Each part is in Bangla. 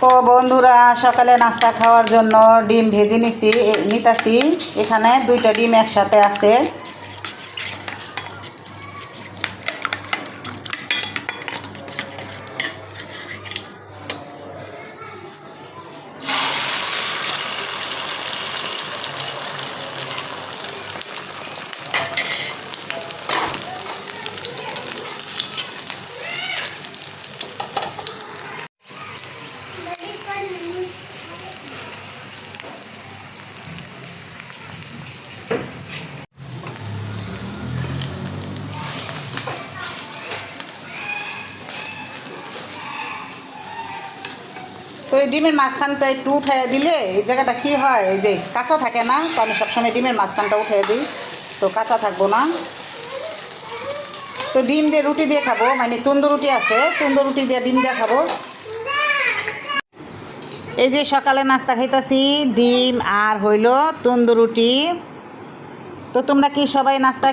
তো বন্ধুরা, সকালে নাস্তা খাওয়ার জন্য ডিম ভেজে নিছি নিতাছি। এখানে দুইটা ডিম একসাথে আছে। তো এই ডিমের মাঝখানটা একটু উঠাই দিলে এই জায়গাটা কি হয়? এই যে কাঁচা থাকে না, তো আমি সবসময় ডিমের মাঝখানটা উঠাই দিই। তো কাঁচা থাকব না। তো ডিম দিয়ে রুটি দিয়ে খাব মানে তন্দুর রুটি আছে, তন্দুর রুটি দিয়ে ডিম দিয়ে খাব। এই যে সকালে নাস্তা খাইতাছি, ডিম আর হইল তন্দুর রুটি। তো তোমরা কি সবাই নাস্তা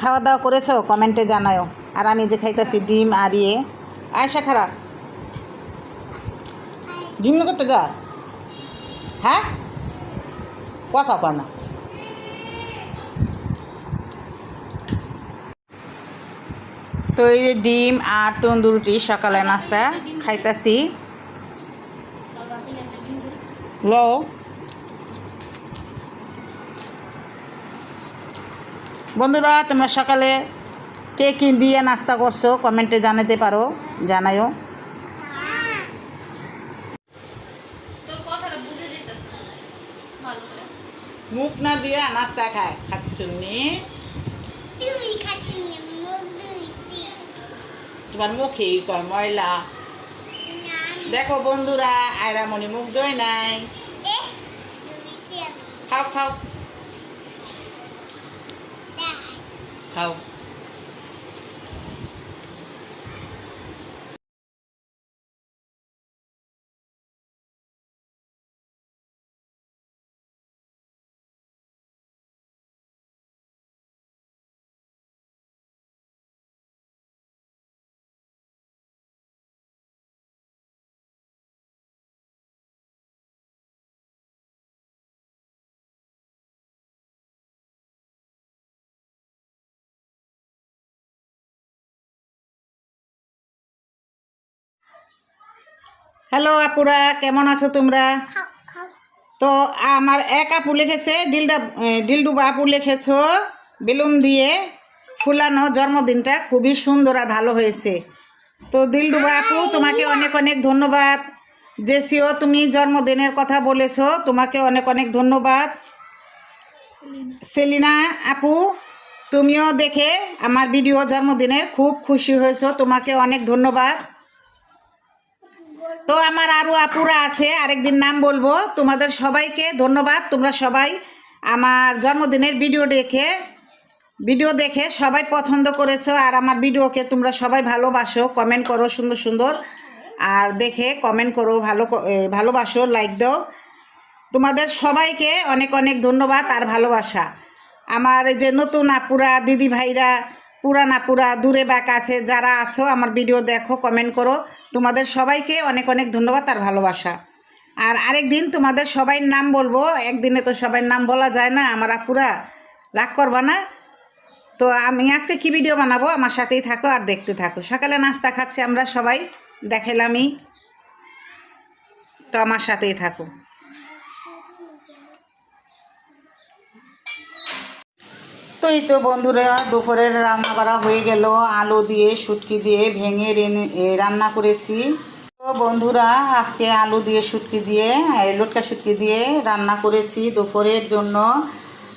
খাওয়া দাওয়া করেছ? কমেন্টে জানাও আর আমি যে খাইতাছি ডিম আর ইয়ে। আয়সা খারাপ ডিম করতে যা হ্যাঁ? কথা কর না। তো এই যে ডিম আর তন্দুরুটি সকালে নাস্তা খাইতাছি। লো। বন্ধুরা, তোমরা সকালে কে কী দিয়ে নাস্তা করছ কমেন্টে জানাতে পারো, জানাইও। মুখ না দিয়া নাস্তা খায়। খাচ্ছুনি তুমি খাচ্ছি মুখ ধুইছি তোমার মুখেই কয় ময়লা। দেখো বন্ধুরা, আয়রামণি মুখ দই নাই। খাও খাও। খাও। হ্যালো আপুরা কেমন আছো তোমরা? তো আমার এক আপু লিখেছে ডিলডা ডিলডুবা আপু লিখেছো বেলুন দিয়ে ফুলানো জন্মদিনটা খুবই সুন্দর আর ভালো হয়েছে। তো দিলডুবা আপু তোমাকে অনেক অনেক ধন্যবাদ। জেসিও তুমি জন্মদিনের কথা বলেছ তোমাকে অনেক অনেক ধন্যবাদ। সেলিনা আপু তুমিও দেখে আমার ভিডিও জন্মদিনের খুব খুশি হয়েছো তোমাকে অনেক ধন্যবাদ। তো আমার আরও আপুরা আছে, আরেকদিন নাম বলব। তোমাদের সবাইকে ধন্যবাদ। তোমরা সবাই আমার জন্মদিনের ভিডিও দেখে ভিডিও দেখে সবাই পছন্দ করেছ আর আমার ভিডিওকে তোমরা সবাই ভালোবাসো কমেন্ট করো সুন্দর সুন্দর। আর দেখে কমেন্ট করো, ভালো ভালোবাসো লাইক দাও। তোমাদের সবাইকে অনেক অনেক ধন্যবাদ আর ভালোবাসা। আমার যে নতুন আপুরা, দিদি ভাইরা পুরান, পুরা, দূরে বা কাছে যারা আছো, আমার ভিডিও দেখো কমেন্ট করো। তোমাদের সবাইকে অনেক অনেক ধন্যবাদ আর ভালোবাসা। আর আরেক দিন তোমাদের সবাই নাম বলব। একদিনে তো সবাই নাম বলা যায় না, আমার আপুরা। রাগ করবা না। তো আমি আজকে কি ভিডিও বানাবো? আমার সাথেই থাকো আর দেখতে থাকো। সকালে নাস্তা খাচ্ছি আমরা সবাই দেখালামই তো আমার সাথেই থাকো। তো এই তো বন্ধুরা, দুপুরের রান্না করা হয়ে গেল। আলু দিয়ে, শুটকি দিয়ে ভেঙে রেনে- রান্না করেছি। তো বন্ধুরা, আজকে আলু দিয়ে শুটকি দিয়ে লটকা শুটকি দিয়ে রান্না করেছি দুপুরের জন্য।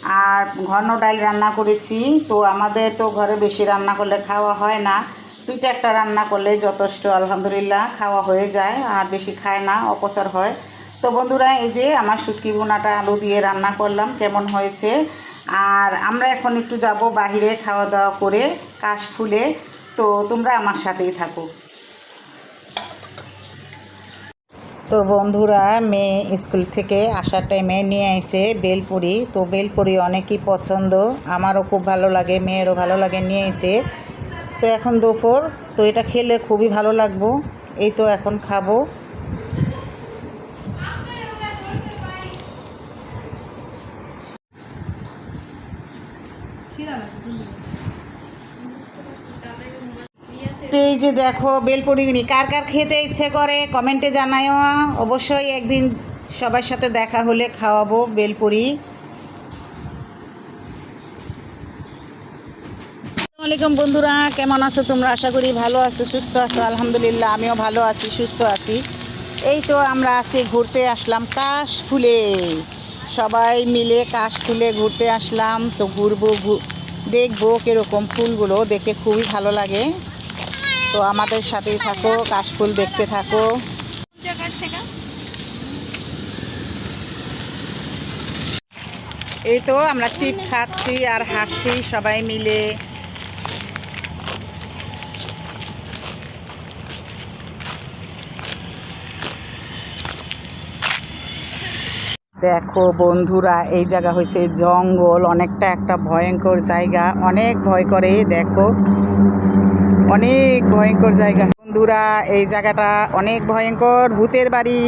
আর ঘন ডাল রান্না করেছি। তো আমাদের তো ঘরে বেশি রান্না করলে খাওয়া হয় না। দুইটা একটা রান্না করলে যথেষ্ট, আলহামদুলিল্লাহ, খাওয়া হয়ে যায়। আর বেশি খায় না, অপচার হয়। তো বন্ধুরা, এই যে আমার শুটকি বোনাটা আলু দিয়ে রান্না করলাম, কেমন হয়েছে? আর আমরা এখন একটু যাব বাহিরে খাওয়া দাওয়া করে কাশ ফুলে তো তোমরা আমার সাথেই থাকো। তো বন্ধুরা, মেয়ে স্কুল থেকে আসার টাইমে নিয়ে আসে বেলপুরি। তো বেলপুরি অনেকই পছন্দ। আমারও খুব ভালো লাগে, মেয়েরও ভালো লাগে নিয়ে এসে তো এখন দুপুর। তো এটা খেলে খুবই ভালো লাগবো। এই তো এখন খাব। এই যে দেখো, বেলপুরিগুনি, কার কার খেতে ইচ্ছে করে, কমেন্টে জানায়ও। অবশ্যই একদিন সবার সাথে দেখা হলে খাওয়াবো বেলপুরি। আলাইকুম বন্ধুরা, কেমন আছো তোমরা? আশা করি ভালো আছো, সুস্থ আছো, আলহামদুলিল্লাহ, আমিও ভালো আছি, সুস্থ আছি। এই তো আমরা আছি ঘুরতে আসলাম কাশ ফুলে সবাই মিলে কাশ ফুলে ঘুরতে আসলাম, তো ঘুরবো দেখব কীরকম ফুলগুলো, দেখে খুবই ভালো লাগে। তো আমাদের সাথেই থাকো, কাশফুল দেখতে থাকো। এই তো আমরা চিপ খাচ্ছি আর হাঁটছি সবাই মিলে। দেখো বন্ধুরা, এই জায়গা হয়েছে জঙ্গল, অনেকটা একটা ভয়ঙ্কর জায়গা, অনেক ভয় করে, দেখো। অনেক ভয়ঙ্কর জায়গা। বন্ধুরা এই জায়গাটা অনেক ভয়ঙ্কর ভূতের বাড়ি।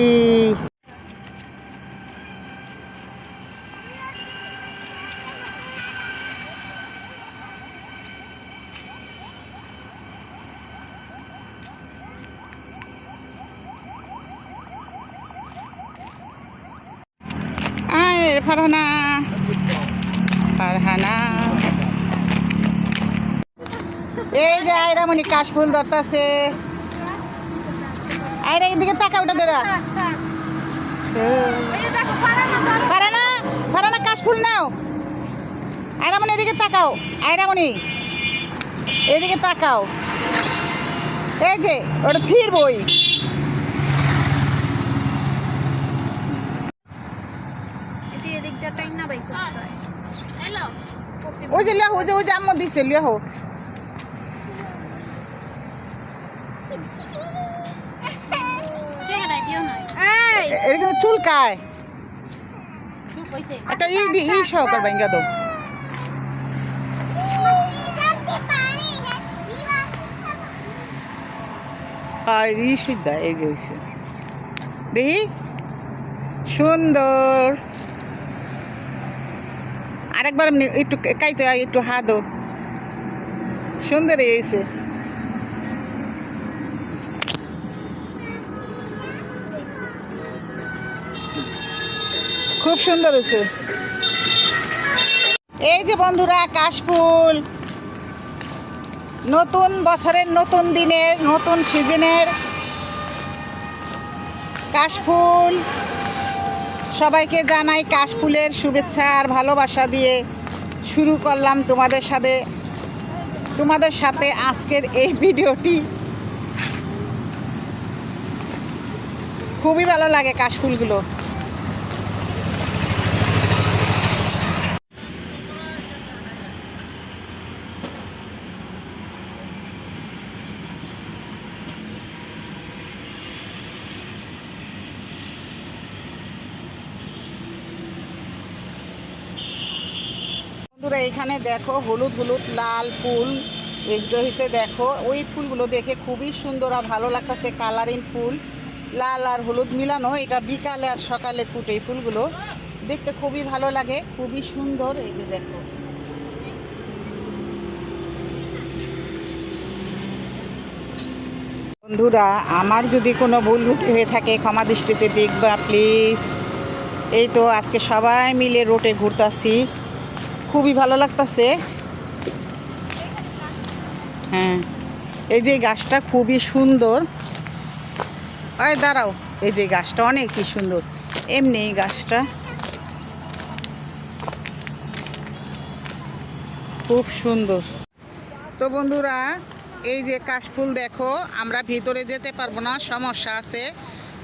ফারহানা। ফারহানা। এই যে আয়রামণি কাশফুল ধরতাছে। আয়রা এদিকে তাকা ওটা ধরা। ফারানা ফারানা। কাশফুল নাও। আয়রামণি এদিকে তাকাও। আয়রামণি এদিকে তাকাও। এই যে ওটা ছিড়বই ওই যে লিয়া ওই যে ওই যে আম্মু দিছে লিয়া হো চেহারা দিও না এটা কিন্তু চুলকায়। একটা ই ই সহকার ভাঙ্গা দাও ই সুদ্ধা এই যে হইছে। দেখি। সুন্দর। আরেকবার একটু কাইতে একটু হা দো সুন্দর হয়েছে খুব সুন্দর হয়েছে। এই যে বন্ধুরা, কাশফুল। নতুন বছরের নতুন দিনের, নতুন সিজনের কাশফুল। সবাইকে জানাই কাশফুলের শুভেচ্ছা আর ভালোবাসা দিয়ে শুরু করলাম তোমাদের সাথে তোমাদের সাথে আজকের এই ভিডিওটি। খুবই ভালো লাগে কাশফুলগুলো। বন্ধুরা, এখানে দেখো হলুদ হলুদ, লাল ফুল। এগুলো হচ্ছে দেখো, ওই ফুলগুলো দেখে খুবই সুন্দর আর ভালো লাগতেছে কালারিং ফুল। লাল আর হলুদ মিলানো, এটা বিকালে আর সকালে ফুটে এই ফুলগুলো। দেখতে খুবই ভালো লাগে, খুবই সুন্দর, এই যে দেখো। বন্ধুরা, আমার যদি কোনো ভুল ত্রুটি হয়ে থাকে, ক্ষমা দৃষ্টিতে দেখবা, প্লিজ। এই তো আজকে সবাই মিলে রোটে ঘুরতাছি। খুবই ভালো লাগতাছে। হ্যাঁ এই যে গাছটা খুবই সুন্দর। আয়, দাঁড়াও, এই যে গাছটা অনেকই সুন্দর। এমনি এই গাছটা। খুব সুন্দর। তো বন্ধুরা, এই যে কাশফুল দেখো, আমরা ভিতরে যেতে পারব না, সমস্যা আছে।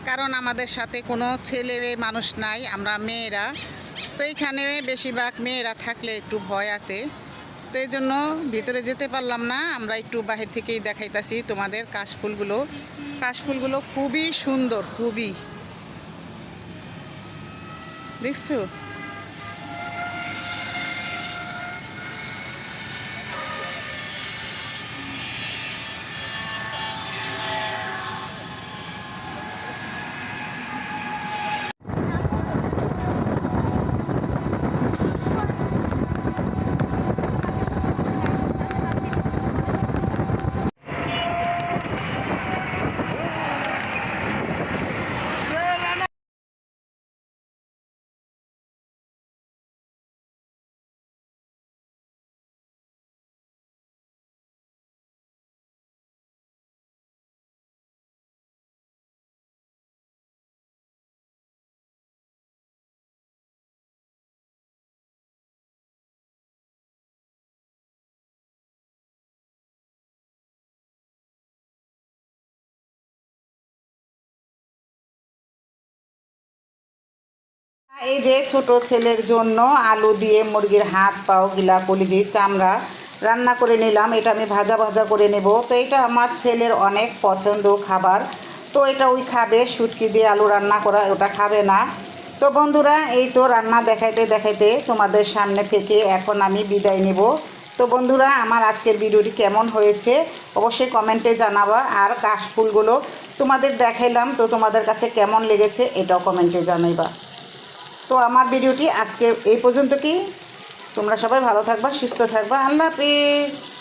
কারণ আমাদের সাথে কোনো ছেলে মানুষ নাই, আমরা মেয়েরা। তো এইখানে বেশিরভাগ মেয়েরা থাকলে একটু ভয় আছে। তো এই জন্য ভিতরে যেতে পারলাম না, আমরা একটু বাহির থেকেই দেখাইতাছি তোমাদের কাশফুলগুলো। কাশফুলগুলো খুবই সুন্দর, খুবই। দেখছ? এই যে ছোট ছেলের জন্য আলু দিয়ে মুরগির হাত, পাও, গিলা কলিজি চামড়া রান্না করে নিলাম, এটা আমি ভাজা ভাজা করে নেব। তো এটা আমার ছেলের অনেক পছন্দ খাবার। তো এটা ওই খাবে, শুটকি দিয়ে আলু রান্না করা, ওটা খাবে না। তো বন্ধুরা, এই তো রান্না দেখাইতে দেখাইতে তোমাদের সামনে থেকে এখন আমি বিদায় নেব। তো বন্ধুরা, আমার আজকের ভিডিওটি কেমন হয়েছে অবশ্যই কমেন্টে জানাবা। আর কাশফুলগুলো তোমাদের দেখাইলাম, তো তোমাদের কাছে কেমন লেগেছে এটাও কমেন্টে জানাইবা। তো আমার ভিডিওটি আজকে এই পর্যন্ত কি? তোমরা সবাই ভালো থাকবা, সুস্থ থাকবা। আল্লাহ হাফিজ।